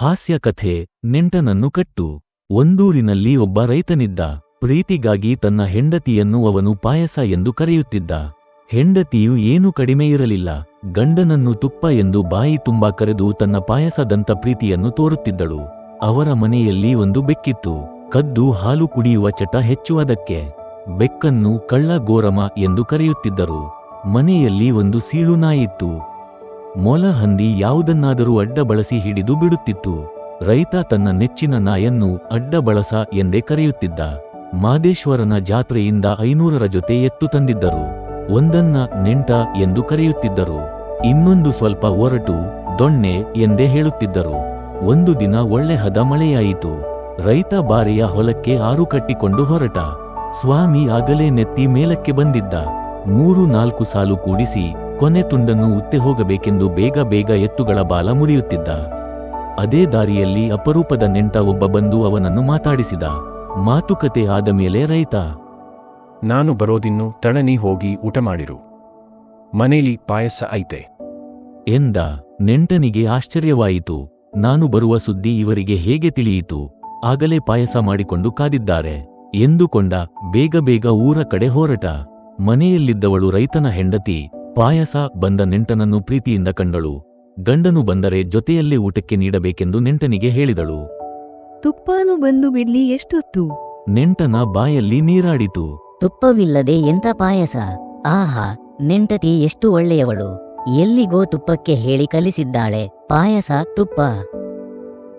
ಹಾಸ್ಯ ಕಥೆ ನೆಂಟನನ್ನು ಕಟ್ಟು. ಒಂದೂರಿನಲ್ಲಿ ಒಬ್ಬ ರೈತನಿದ್ದ. ಪ್ರೀತಿಗಾಗಿ ತನ್ನ ಹೆಂಡತಿಯನ್ನು ಅವನು ಪಾಯಸ ಎಂದು ಕರೆಯುತ್ತಿದ್ದ. ಹೆಂಡತಿಯು ಏನೂ ಕಡಿಮೆಯಿರಲಿಲ್ಲ ಗಂಡನನ್ನು ತುಪ್ಪ ಎಂದು ಬಾಯಿ ತುಂಬಾ ಕರೆದು ತನ್ನ ಪಾಯಸದಂತ ಪ್ರೀತಿಯನ್ನು ತೋರುತ್ತಿದ್ದಳು. ಅವರ ಮನೆಯಲ್ಲಿ ಒಂದು ಬೆಕ್ಕಿತ್ತು. ಕದ್ದು ಹಾಲು ಕುಡಿಯುವ ಚಟ ಹೆಚ್ಚು ಅದಕ್ಕೆ. ಬೆಕ್ಕನ್ನು ಕಳ್ಳ ಗೋರಮ ಎಂದು ಕರೆಯುತ್ತಿದ್ದರು. ಮನೆಯಲ್ಲಿ ಒಂದು ಸೀಳು ನಾಯಿತ್ತು. ಮೊಲ ಹಂದಿ ಯಾವುದನ್ನಾದರೂ ಅಡ್ಡ ಬಳಸಿ ಹಿಡಿದು ಬಿಡುತ್ತಿತ್ತು. ರೈತ ತನ್ನ ನೆಚ್ಚಿನ ನಾಯನ್ನು ಅಡ್ಡ ಬಳಸ ಎಂದೇ ಕರೆಯುತ್ತಿದ್ದ. ಮಾದೇಶ್ವರನ ಜಾತ್ರೆಯಿಂದ ಐನೂರರ ಜೊತೆ ಎತ್ತು ತಂದಿದ್ದರು. ಒಂದನ್ನ ನೆಂಟ ಎಂದು ಕರೆಯುತ್ತಿದ್ದರು. ಇನ್ನೊಂದು ಸ್ವಲ್ಪ ಒರಟು, ದೊಣ್ಣೆ ಎಂದೇ ಹೇಳುತ್ತಿದ್ದರು. ಒಂದು ದಿನ ಒಳ್ಳೆ ಹದ ಮಳೆಯಾಯಿತು. ರೈತ ಬಾರೆಯ ಹೊಲಕ್ಕೆ ಆರು ಕಟ್ಟಿಕೊಂಡು ಹೊರಟ. ಸ್ವಾಮಿ ಆಗಲೇ ನೆತ್ತಿ ಮೇಲಕ್ಕೆ ಬಂದಿದ್ದ. ಮೂರು ನಾಲ್ಕು ಸಾಲು ಕೂಡಿಸಿ ಕೊನೆ ತುಂಡನ್ನು ಉತ್ತೆ ಹೋಗಬೇಕೆಂದು ಬೇಗ ಬೇಗ ಎತ್ತುಗಳ ಬಾಲ ಮುರಿಯುತ್ತಿದ್ದ. ಅದೇ ದಾರಿಯಲ್ಲಿ ಅಪರೂಪದ ನೆಂಟ ಒಬ್ಬ ಬಂದು ಅವನನ್ನು ಮಾತಾಡಿಸಿದ. ಮಾತುಕತೆ ಆದ ಮೇಲೆ ರೈತ ನಾನು ಬರೋದಿನ್ನು ತಳನಿ ಹೋಗಿ ಊಟ ಮಾಡಿರು. ಮನೇಲಿ ಪಾಯಸ ಐತೆ. ಎಂದ ನೆಂಟನಿಗೆ ಆಶ್ಚರ್ಯವಾಯಿತು. ನಾನು ಬರುವ ಸುದ್ದಿ ಇವರಿಗೆ ಹೇಗೆ ತಿಳಿಯಿತು? ಆಗಲೇ ಪಾಯಸ ಮಾಡಿಕೊಂಡು ಕಾದಿದ್ದಾರೆ. ಎಂದುಕೊಂಡ ಬೇಗ ಬೇಗ ಊರ ಕಡೆ ಹೊರಟ. ಮನೆಯಲ್ಲಿದ್ದವಳು ರೈತನ ಹೆಂಡತಿ ಪಾಯಸ ಬಂದ ನೆಂಟನನ್ನು ಪ್ರೀತಿಯಿಂದ ಕಂಡಳು. ಗಂಡನು ಬಂದರೆ ಜೊತೆಯಲ್ಲೇ ಊಟಕ್ಕೆ ನೀಡಬೇಕೆಂದು ನೆಂಟನಿಗೆ ಹೇಳಿದಳು. ತುಪ್ಪನು ಬಂದು ಬಿಡ್ಲಿ ಎಷ್ಟೊತ್ತು? ನೆಂಟನ ಬಾಯಲ್ಲಿ ನೀರಾಡಿತು. ತುಪ್ಪವಿಲ್ಲದೆ ಎಂತ ಪಾಯಸ? ಆಹಾ ನೆಂಟತಿ ಎಷ್ಟು ಒಳ್ಳೆಯವಳು. ಎಲ್ಲಿಗೋ ತುಪ್ಪಕ್ಕೆ ಹೇಳಿ ಕಲಿಸಿದ್ದಾಳೆ. ಪಾಯಸ ತುಪ್ಪ.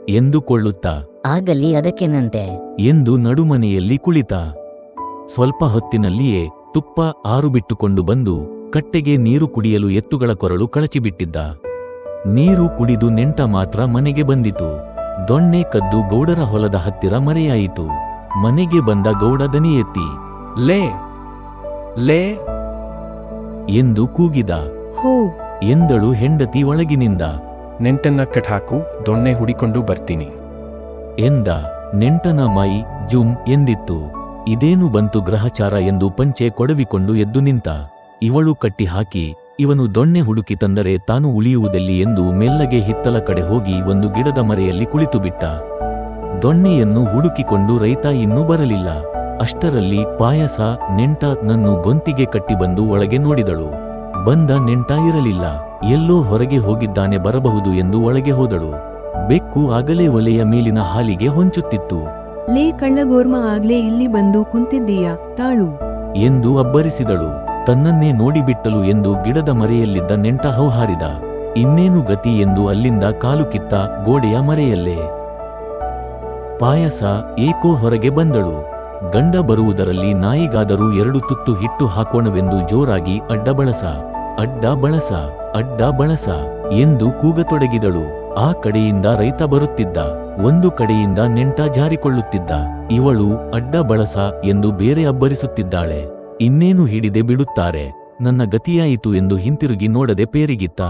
ಎಂದುಕೊಳ್ಳುತ್ತಾ? ಆಗಲಿ ಅದಕ್ಕೆನಂತೆ ಎಂದು ನಡುಮನೆಯಲ್ಲಿ ಕುಳಿತ. ಸ್ವಲ್ಪ ಹೊತ್ತಿನಲ್ಲಿಯೇ ತುಪ್ಪ ಆರು ಬಿಟ್ಟುಕೊಂಡು ಬಂದು ಕಟ್ಟೆಗೆ ನೀರು ಕುಡಿಯಲು ಎತ್ತುಗಳ ಕೊರಳು ಕಳಚಿಬಿಟ್ಟಿದ್ದ. ನೀರು ಕುಡಿದು ನೆಂಟ ಮಾತ್ರ ಮನೆಗೆ ಬಂದಿತು. ದೊಣ್ಣೆ ಕದ್ದು ಗೌಡರ ಹೊಲದ ಹತ್ತಿರ ಮರೆಯಾಯಿತು. ಮನೆಗೆ ಬಂದ ಗೌಡ ದನಿ ಎತ್ತಿ ಲೇ ಲೇ. ಎಂದು ಕೂಗಿದ. ಹೋ. ಎಂದಳು ಹೆಂಡತಿ ಒಳಗಿನಿಂದ. ನೆಂಟನ್ನ ಕಟ್ಹಾಕು ದೊಣ್ಣೆ ಹುಡಿಕೊಂಡು ಬರ್ತೀನಿ. ಎಂದ. ನೆಂಟನ ಮೈ ಜುಮ್ ಎಂದಿತ್ತು. ಇದೇನು ಬಂತು ಗ್ರಹಚಾರ ಎಂದು ಪಂಚೆ ಕೊಡವಿಕೊಂಡು ಎದ್ದು ನಿಂತ. ಇವಳು ಕಟ್ಟಿಹಾಕಿ ಇವನು ದೊಣ್ಣೆ ಹುಡುಕಿ ತಂದರೆ ತಾನು ಉಳಿಯುವುದೆಲ್ಲಿ ಎಂದು ಮೆಲ್ಲಗೆ ಹಿತ್ತಲ ಕಡೆ ಹೋಗಿ ಒಂದು ಗಿಡದ ಮರೆಯಲ್ಲಿ ಕುಳಿತುಬಿಟ್ಟ. ದೊಣ್ಣೆಯನ್ನು ಹುಡುಕಿಕೊಂಡು ರೈತ ಇನ್ನೂ ಬರಲಿಲ್ಲ. ಅಷ್ಟರಲ್ಲಿ ಪಾಯಸ ನೆಂಟ ನನ್ನು ಗೊಂತಿಗೆ ಕಟ್ಟಿಬಂದು ಒಳಗೆ ನೋಡಿದಳು. ಬಂದ ನೆಂಟ ಇರಲಿಲ್ಲ. ಎಲ್ಲೋ ಹೊರಗೆ ಹೋಗಿದ್ದಾನೆ ಬರಬಹುದು ಎಂದು ಒಳಗೆ ಹೋದಳು. ಬೆಕ್ಕು ಆಗಲೇ ಒಲೆಯ ಮೇಲಿನ ಹಾಲಿಗೆ ಹೊಂಚುತ್ತಿತ್ತು. ಲೇ ಕಳ್ಳಗೋರ್ಮ ಆಗ್ಲೇ ಇಲ್ಲಿ ಬಂದು ಕುಂತಿದ್ದೀಯ ತಾಳು? ಎಂದು ಅಬ್ಬರಿಸಿದಳು. ತನ್ನನ್ನೇ ನೋಡಿಬಿಟ್ಟಲು ಎಂದು ಗಿಡದ ಮರೆಯಲ್ಲಿದ್ದ ನೆಂಟ ಹೌಹಾರಿದ, ಇನ್ನೇನು ಗತಿ ಎಂದು ಅಲ್ಲಿಂದ ಕಾಲು ಕಿತ್ತ ಗೋಡೆಯ ಮರೆಯಲ್ಲೇ. ಪಾಯಸ ಏಕೋ ಹೊರಗೆ ಬಂದಳು. ಗಂಡ ಬರುವುದರಲ್ಲಿ ನಾಯಿಗಾದರೂ ಎರಡು ತುತ್ತು ಹಿಟ್ಟು ಹಾಕೋಣವೆಂದು ಜೋರಾಗಿ ಅಡ್ಡ ಬಳಸ ಅಡ್ಡ ಬಳಸ ಅಡ್ಡ ಬಳಸ ಎಂದು ಕೂಗತೊಡಗಿದಳು. ಆ ಕಡೆಯಿಂದ ರೈತ ಬರುತ್ತಿದ್ದ, ಒಂದು ಕಡೆಯಿಂದ ನೆಂಟ ಜಾರಿಕೊಳ್ಳುತ್ತಿದ್ದ. ಇವಳು ಅಡ್ಡ ಬಳಸ ಎಂದು ಬೇರೆ ಅಬ್ಬರಿಸುತ್ತಿದ್ದಾಳೆ. ಇನ್ನೇನು ಹಿಡಿದೆ ಬಿಡುತ್ತಾರೆ? ನನ್ನ ಗತಿಯಾಯಿತು ಎಂದು ಹಿಂತಿರುಗಿ ನೋಡದೆ ಪೇರಿಗಿತ್ತ.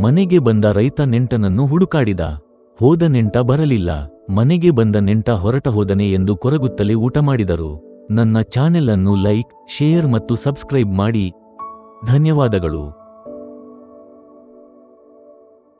ಮನೆಗೆ ಬಂದ ರೈತ ನೆಂಟನನ್ನು ಹುಡುಕಾಡಿದ. ಹೋದ ನೆಂಟ ಬರಲಿಲ್ಲ. ಮನೆಗೆ ಬಂದ ನೆಂಟ ಹೊರಟ ಹೋದನೆ ಎಂದು ಕೊರಗುತ್ತಲೇ ಊಟ ಮಾಡಿದರು. ನನ್ನ ಚಾನೆಲ್ ಅನ್ನು ಲೈಕ್, ಶೇರ್ ಮತ್ತು ಸಬ್ಸ್ಕ್ರೈಬ್ ಮಾಡಿ. ಧನ್ಯವಾದಗಳು.